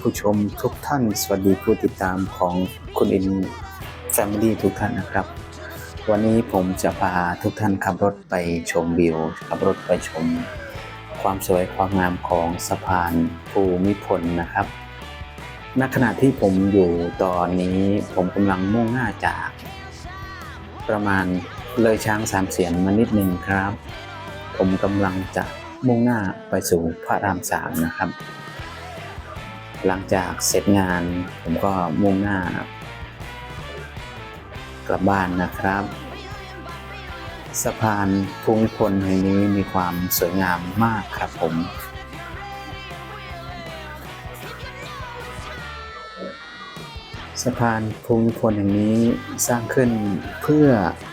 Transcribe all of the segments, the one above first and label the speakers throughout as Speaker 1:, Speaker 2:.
Speaker 1: ผู้ชมทุกท่าน สวัสดีผู้ติดตามของคุณอินแฟมิลี่ทุกท่านนะครับ วันนี้ผมจะพาทุกท่านขับรถไปชมวิว ขับรถไปชม ความสวยความงามของสะพานภูมิพลนะครับ ณ ขณะที่ผมอยู่ตอนนี้ผมกำลังมุ่งหน้าจาก ประมาณเลยช้างสามเสียนมานิดหนึ่งครับ ผมกำลังจะมุ่งหน้าไปสู่พระรามสามนะครับ หลังจากเสร็จงานผมก็มุ่งหน้า กลับบ้านนะครับ สะพานภูมิพลแห่งนี้มีความสวยงามมากครับผมสะพานภูมิพลแห่งนี้สร้างขึ้นเพื่อ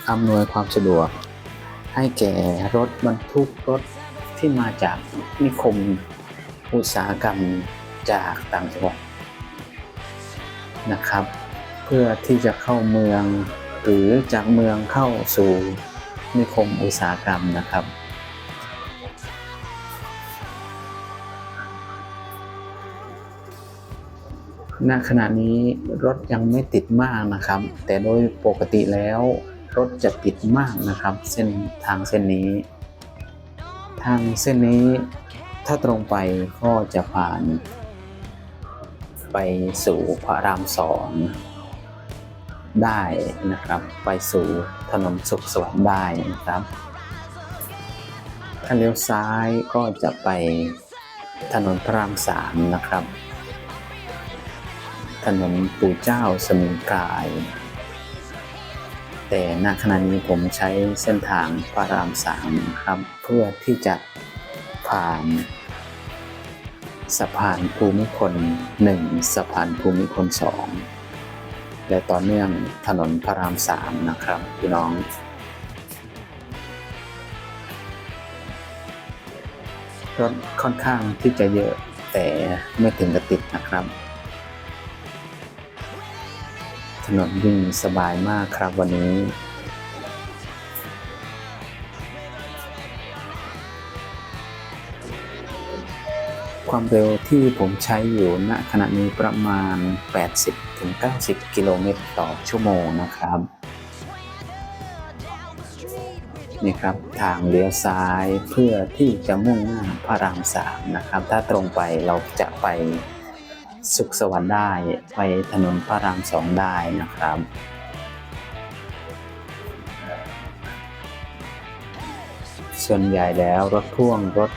Speaker 1: อำนวยความสะดวก ให้แก่รถบรรทุกรถที่มาจากนิคมอุตสาหกรรม จากต่างจังหวัดนะครับ เพื่อที่จะเข้าเมืองหรือจากเมืองเข้าสู่นิคมอุตสาหกรรมนะครับ ณ ขณะนี้รถยังไม่ติดมากนะครับ แต่โดยปกติแล้วรถจะติดมากนะครับ เส้นทางเส้นนี้ ทางเส้นนี้ถ้าตรงไปก็จะผ่าน สู่พระรามสองได้นะครับ ไปสู่ถนนสุขสวัสดิ์ได้นะครับถ้าเลี้ยวซ้ายก็จะไปถนนพระรามสามนะครับ ถนนปู่เจ้าสมิงกายแต่ณขณะนี้ผมใช้เส้นทางพระรามสามครับ เพื่อที่จะผ่าน สะพานภูมิพล1สะพานภูมิพล2และต่อเนื่องถนนพระราม3นะครับพี่น้อง รถค่อนข้างที่จะเยอะแต่ไม่ถึงกับติดนะครับ ถนนวิ่งสบายมากครับวันนี้ ความเร็วที่ผมใช้อยู่ณขณะนี้ประมาณ 80-90 กิโลเมตรต่อชั่วโมงนะครับนี่ครับทางเลี้ยวซ้ายเพื่อที่จะมุ่งหน้าพระรามสามนะครับ ถ้าตรงไปเราจะไปสุขสวรรค์ได้ไปถนนพระรามสองได้นะครับ ส่วนใหญ่แล้วรถพ่วงรถ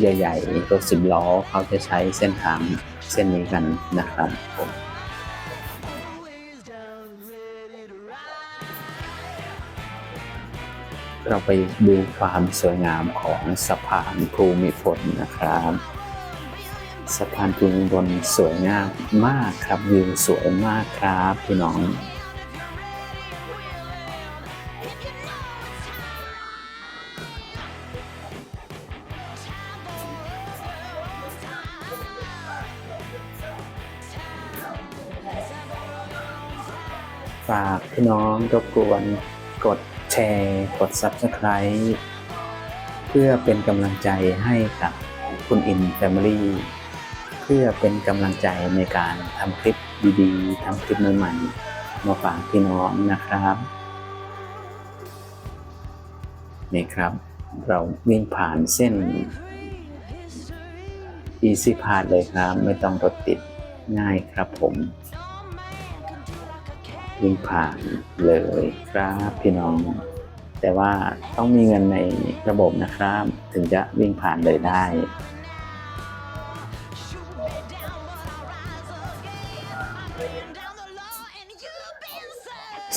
Speaker 1: ใหญ่ๆรถสิบล้อเขาจะใช้เส้นทางเส้นนี้กันนะครับผมเราไปดูความสวยงามของสะพานภูมิพลนะครับสะพานภูมิพลสวยงามมากครับวิวสวยมากครับพี่น้อง ฝากพี่น้องรบกวนกดแชร์ กด Subscribe เพื่อเป็นกำลังใจให้กับคุณอินแฟมิลี่เพื่อเป็นกำลังใจในการทำคลิปดีๆทำคลิปใหม่ๆมาฝากพี่น้องนะครับนี่ครับ เราวิ่งผ่านเส้น Easy Pass เลยครับ ไม่ต้องรถติดง่ายครับผม วิ่งผ่านเลยครับพี่น้อง แต่ว่าต้องมีเงินในระบบนะครับ ถึงจะวิ่งผ่านเลยได้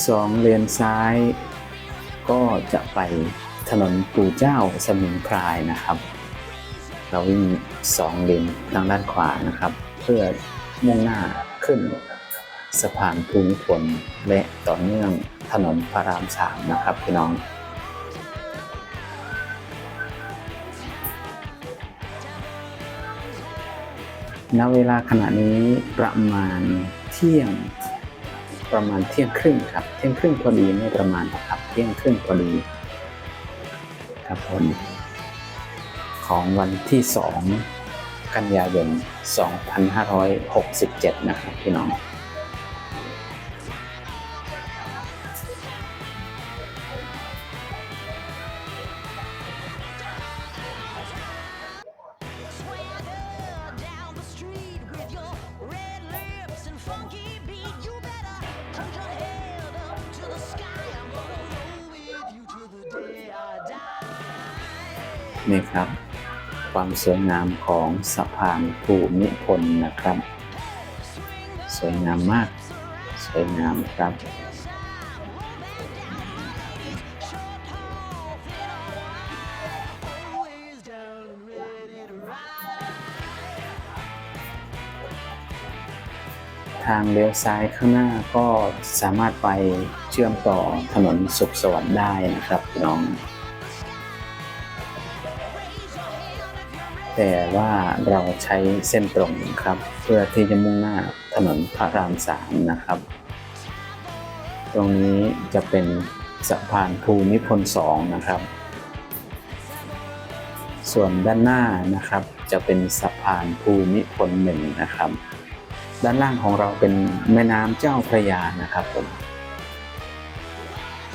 Speaker 1: สองเลนซ้าย ก็จะไปถนนปู่เจ้าสมิงพรายนะครับ เราวิ่งสองเลนทางด้านขวานะครับ เพื่อมุ่งหน้าขึ้น สะพานภูมิพลและต่อเนื่องถนนพระรามสามนะครับพี่น้องณเวลาขณะนี้ประมาณเที่ยงประมาณเที่ยงครึ่งครับ เที่ยงครึ่งพอดีไม่ประมาณนะครับ เที่ยงครึ่งพอดีครับผมขอของวันที่ 2 กันยายน 2567 นะครับพี่น้อง นี่ครับ ความสวยงามของสะพานภูมิพลนะครับ สวยงามมาก สวยงามครับทางเลี้ยวซ้ายข้างหน้าก็สามารถไปเชื่อมต่อถนนสุขสวัสดิ์ได้นะครับพี่น้อง แต่ว่าเราใช้เส้นตรงครับ เพื่อที่จะมุ่งหน้าถนนพระรามสามนะครับ ตรงนี้จะเป็นสะพานภูมิพลสองนะครับ ส่วนด้านหน้านะครับจะเป็นสะพานภูมิพลหนึ่งนะครับ ด้านล่างของเราเป็นแม่น้ำเจ้าพระยานะครับผม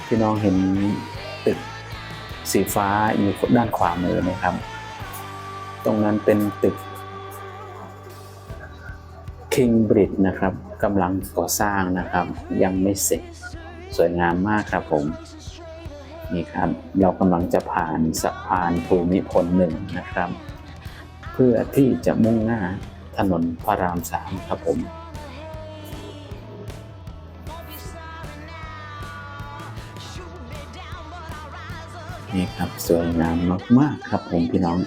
Speaker 1: พี่น้องเห็นตึกสีฟ้าอยู่ด้านขวามือไหมครับ ตรงนั้นเป็นตึก King Bridge นะครับกำลังก่อสร้างนะครับ ยังไม่เสร็จสวยงามมากครับผม นี่ครับ เรากำลังจะผ่านสะพานภูมิพลหนึ่งนะครับ เพื่อที่จะมุ่งหน้าถนนพระรามสามครับผมนี่ครับสวยงามมากๆครับผมพี่น้อง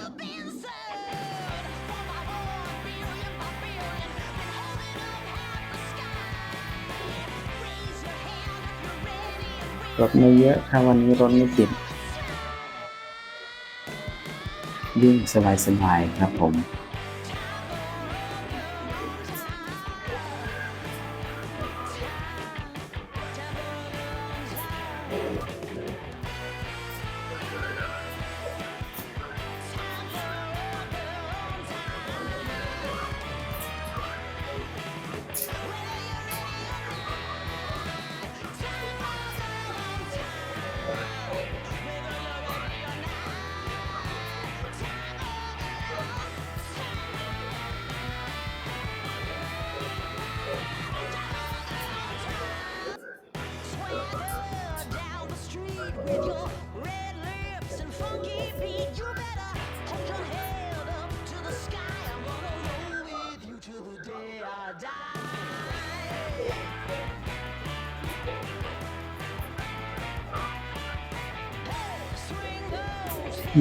Speaker 1: รถไม่เยอะ ถ้าวันนี้รถไม่ติดวิ่งสบายๆครับผม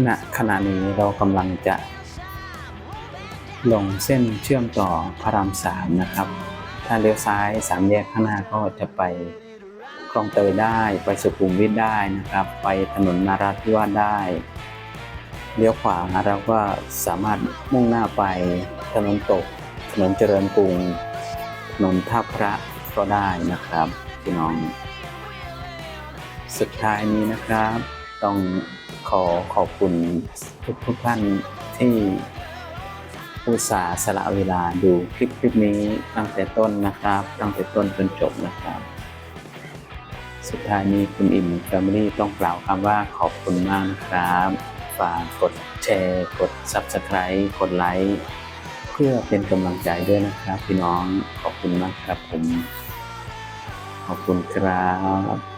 Speaker 1: ณขณะนี้เรากำลังจะ ลงเส้นเชื่อมต่อพระรามสามนะครับ ถ้าเลี้ยวซ้ายสามแยกข้างหน้าก็จะไปคลองเตยได้ไปสุขุมวิทได้นะครับ ไปถนนนาราธิวาสได้ เลี้ยวขวาเราก็สามารถมุ่งหน้าไปถนนตก ถนนเจริญกรุงถนนท่าพระก็ได้นะครับพี่น้อง สุดท้ายนี้นะครับต้อง ขอขอบคุณทุกทุกท่านที่อุตส่าห์สละเวลาดูคลิปคลิปนี้ตั้งแต่ต้นนะครับ ตั้งแต่ต้นจนจบนะครับ สุดท้ายนี้คุณอิ่มแฟมิลี่ต้องกล่าวคำว่าขอบคุณมากนะครับ ฝากกดแชร์ กด Subscribe กดไลค์เพื่อเป็นกำลังใจด้วยนะครับ พี่น้องขอบคุณมากครับผม ขอบคุณครับ